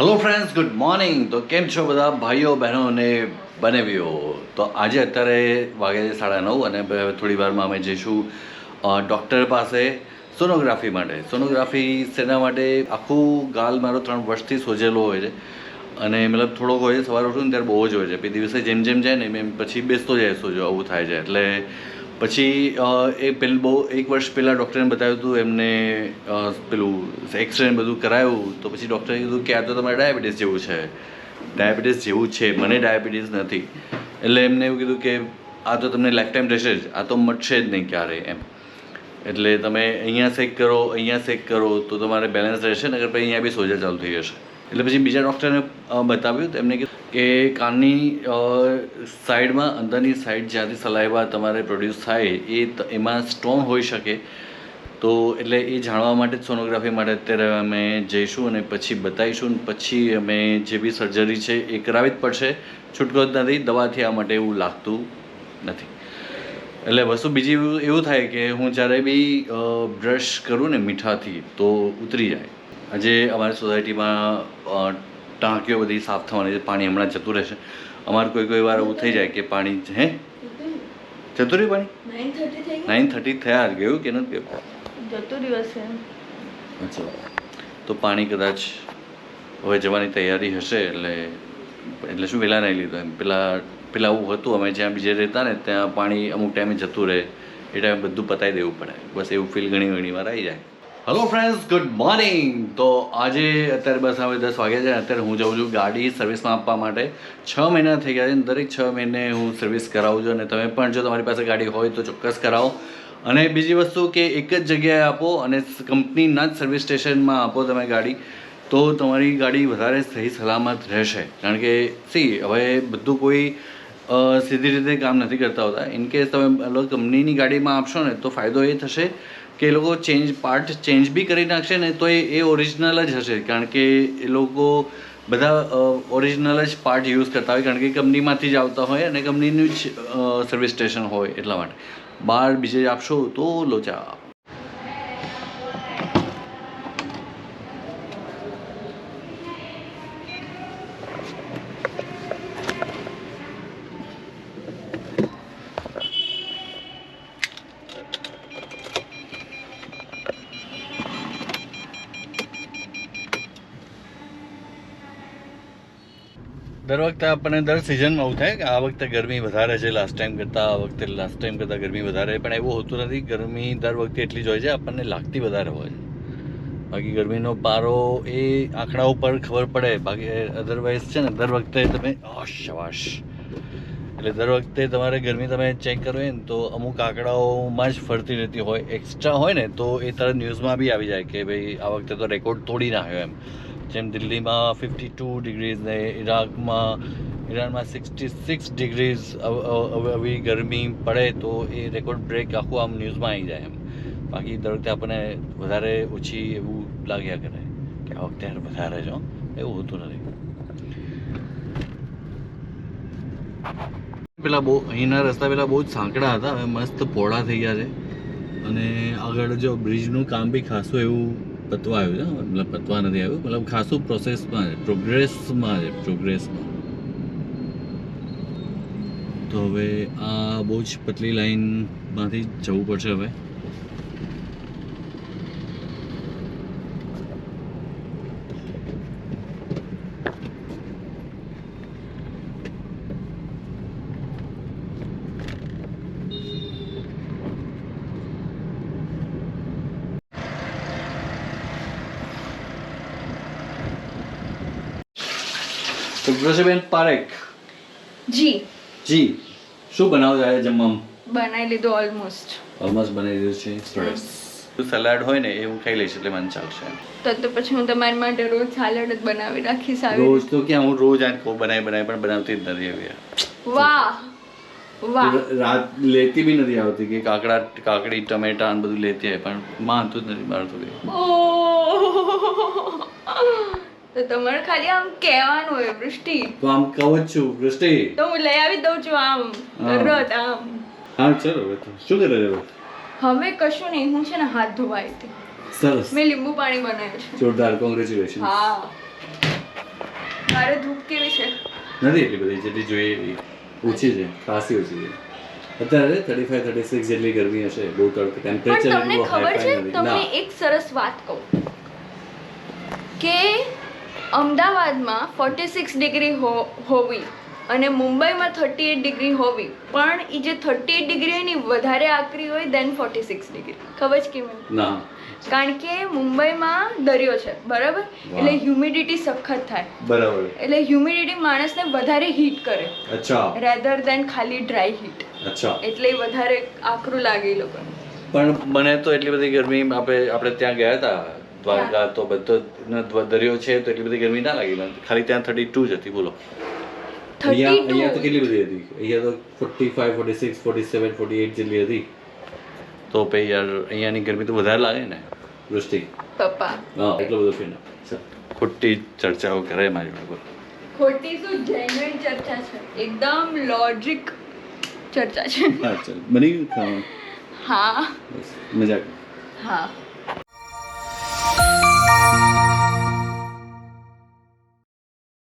Hello friends good morning તો કેમ છો બધા? ભાઈઓ, બહેનો અને બનેવીઓ. તો આજે અત્યારે વાગે છે સાડા નવ અને થોડી વારમાં અમે જઈશું ડૉક્ટર પાસે સોનોગ્રાફી માટે. સોનોગ્રાફી શેના માટે? આખું ગાલ મારો ત્રણ વર્ષથી સોજેલો હોય છે. અને મતલબ થોડોક હોય સવારે ઉઠું ને ત્યારે બહુ જ હોય છે. પછી દિવસે જેમ જેમ જાય ને એમ પછી બેસતો જાય, સોજો, આવું થાય છે. એટલે પછી એ પેલું બહુ, એક વર્ષ પહેલાં ડૉક્ટરને બતાવ્યું હતું, એમને પેલું એક્સરે બધું કરાયું, તો પછી ડૉક્ટરે કીધું કે આ તો તમારે ડાયાબિટીસ જેવું છે. ડાયાબિટીસ જેવું છે, મને ડાયાબિટીસ નથી. એટલે એમને એવું કીધું કે આ તો તમને લાઈફ ટાઈમ રહેશે જ, આ તો મટશે જ નહીં ક્યારે એમ. એટલે તમે અહીંયા સેક કરો, અહીંયા સેક કરો, તો તમારે બેલેન્સ રહેશે નગર પછી અહીંયા બી સોજા ચાલુ થઈ જશે. એટલે પછી બીજા ડૉક્ટરને બતાવ્યું, એમને કે કાનની સાઈડમાં, અંદરની સાઈડ જ્યાંથી સલાઈવા તમારે પ્રોડ્યુસ થાય, એ એમાં સ્ટોન હોઈ શકે. તો એટલે એ જાણવા માટે જ સોનોગ્રાફી માટે અત્યારે અમે જઈશું અને પછી બતાવીશું. પછી અમે જે બી સર્જરી છે એ કરાવવી જ પડશે. છૂટકો જ નથી, દવાથી આ માટે એવું લાગતું નથી. એટલે વસ્તુ બીજી એવું થાય કે હું જ્યારે બી બ્રશ કરું ને મીઠાથી, તો ઉતરી જાય. આજે અમારી સોસાયટીમાં ટાંકીઓ બધી સાફ થવાની છે પાણી હમણાં જતું રહેશે. અમારે કોઈ કોઈ વાર એવું થઈ જાય કે પાણી હે? જતું રહ્યું પાણી? નાઇન થર્ટી થયા ગયું કે નથી ગયું? જતું દિવસ અચ્છા. તો પાણી કદાચ હવે જવાની તૈયારી હશે એટલે એટલે શું વહેલા નહીં લીધું એમ. પેલા પેલા આવું હતું અમે જ્યાં બીજે રહેતા ને ત્યાં પાણી અમુક ટાઈમે જતું રહે. એ ટાઈમે બધું પતાવી દેવું પડે. બસ એવું ફીલ ઘણી ઘણી વાર આવી જાય. હલો ફ્રેન્ડ્સ ગુડ મોર્નિંગ તો આજે અત્યારે બસ હવે દસ વાગ્યા છે. અત્યારે હું જાઉં છું ગાડી સર્વિસમાં આપવા માટે. છ મહિના થઈ ગયા છે. દરેક છ મહિને હું સર્વિસ કરાવું છું. અને તમે પણ જો તમારી પાસે ગાડી હોય તો ચોક્કસ કરાવો. અને બીજી વસ્તુ કે એક જ જગ્યાએ આપો અને કંપનીના જ સર્વિસ સ્ટેશનમાં આપો તમે ગાડી. તો તમારી ગાડી વધારે સહી સલામત રહેશે. કારણ કે સી હવે બધું કોઈ સીધી રીતે કામ નથી કરતા હોતા. ઇન કેસ તમે અલગ કંપનીની ગાડીમાં આપશો ને, તો ફાયદો એ થશે કે એ લોકો ચેન્જ પાર્ટ ચેન્જ બી કરી નાખશે ને, તો એ ઓરિજિનલ જ હશે. કારણ કે એ લોકો બધા ઓરિજિનલ જ પાર્ટ યુઝ કરતા હોય. કારણ કે કંપનીમાંથી જ આવતા હોય અને કંપનીનું જ સર્વિસ સ્ટેશન હોય એટલા માટે. બહાર બીજે આપશો તો લોચા. દર વખતે આપણને દર સિઝનમાં આવું થાય કે આ વખતે ગરમી વધારે છે લાસ્ટ ટાઈમ કરતાં આ વખતે લાસ્ટ ટાઈમ કરતાં ગરમી વધારે પણ એવું હોતું નથી. ગરમી દર વખતે એટલી જ હોય છે, આપણને લાગતી વધારે હોય છે. બાકી ગરમીનો પારો એ આંકડા ઉપર ખબર પડે. બાકી અધરવાઇઝ છે ને, દર વખતે તમે અશવાશ શવાશ એટલે દર વખતે તમારે ગરમી તમે ચેક કરો ને, તો અમુક આંકડાઓમાં જ ફરતી રહેતી હોય. એક્સ્ટ્રા હોય ને, તો એ તરત ન્યૂઝમાં બી આવી જાય કે ભાઈ, આ વખતે તો રેકોર્ડ તોડી નાખ્યો એમ. જેમ દિલ્હીમાં ફિફ્ટી ટુ ડિગ્રીઝ ને ઈરાકમાં, ઈરાનમાં સિક્સટી સિક્સ ડિગ્રીઝ આવી ગરમી પડે તો એ રેકોર્ડ બ્રેક આખું આમ ન્યૂઝમાં આવી જાય એમ. બાકી દર વખતે આપણને વધારે ઓછી એવું લાગ્યા કરે કે આ વખતે વધારે જો એવું હોતું નથી. પેલા બહુ, અહીંના રસ્તા પેલા બહુ જ સાંકડા હતા. હવે મસ્ત પહોળા થઈ ગયા છે. અને આગળ જો બ્રિજનું કામ બી ખાસું એવું પતવા આવ્યું છે મતલબ પતવા નથી આવ્યું, મતલબ ખાસું પ્રોસેસમાં છે પ્રોગ્રેસમાં છે પ્રોગ્રેસમાં તો હવે આ બહુ જ પતલી લાઈનમાંથી જવું પડશે હવે. તો પારેખ. જી. જી. શું બનાવો છે જમવામાં? બનાવી લીધું ઓલમોસ્ટ ઓલમોસ્ટ બનાવી લીધું છે. સરસ. સલાડ હોય ને એ હું ખાઈ લઈશ એટલે મને ચાલશે. તો તો પછી હું તમારી માટે રોજ સલાડ જ બનાવી રાખીશ આવી રોજ તો ક્યાં હું રોજ આ કો બનાવી બનાવી પણ બનાવતી જ નથી આવી વાહ. વાહ. રાત લેતી બી નથી આવતી કે કાકડા કાકડી ટમેટા ને બધું લેતી હોય પણ માનતું જ નથી મારતું. ઓહ. તો તમારે ખાલી આમ કહેવાનું હોય વૃષ્ટિ. તો આમ કહું છું વૃષ્ટિ. તો હું લઈ આવી દઉં છું આમ દરરોજ આમ. હા ચલો હવે તો શું કરે હવે? હવે કશું નહીં હું છે ને હાથ ધોવાઈ હતી. સરસ. મેં લીંબુ પાણી બનાવ્યું છે. જોરદાર કોંગ્રેચ્યુલેશન હા. કેવી છે? નથી એટલી બધી જેટલી જોઈએ એવી ઓછી છે ખાસી ઓછી છે. અત્યારે થર્ટી ફાઈવ થર્ટી સિક્સ જેટલી ગરમી હશે બહુ તડકો પણ ટેમ્પરેચર તમને ખબર છે તમને એક સરસ વાત કહું. કે અમદાવાદમાં ફોર્ટી સિક્સ ડિગ્રી હોવી અને મુંબઈમાં થર્ટી એટ ડિગ્રી હોવી. પણ એ જે થર્ટી એટ ડિગ્રી હોય ને વધારે આકરી હોય દેન ફોર્ટી સિક્સ ડિગ્રી. ખબર જ કેમ ના. કારણ કે મુંબઈમાં દરિયો છે બરાબર? એટલે હ્યુમિડિટી સખત થાય. બરાબર. એટલે હ્યુમિડિટી માણસને વધારે હીટ કરે. અચ્છા. રેધર દેન ખાલી ડ્રાય હીટ અચ્છા. એટલે વધારે આકરું લાગે એ લોકોને. પણ મને તો એટલી બધી ગરમી આપણે આપણે ત્યાં ગયા હતા દ્વારકા તો બધો દરિયો છે તો એટલી બધી ગરમી ના લાગી ખાલી ત્યાં થર્ટી ટુ જ હતી બોલો. અહીંયા અહીંયા તો કેટલી બધી હતી? અહીંયા તો forty five forty six forty seven forty eight જેટલી હતી. તો પછી યાર અહીંયાની ગરમી તો વધારે લાગે ને. વૃષ્ટિ. પપ્પા. હા એટલો બધો ફીન ખોટી ચર્ચાઓ કરે મારી જોડે. ખોટી શું? જેન્યુઇન ચર્ચા છે. એકદમ લોજિક ચર્ચા છે. હા ચાલ. બની ગયું? હા. બસ. મજાક. હા. Música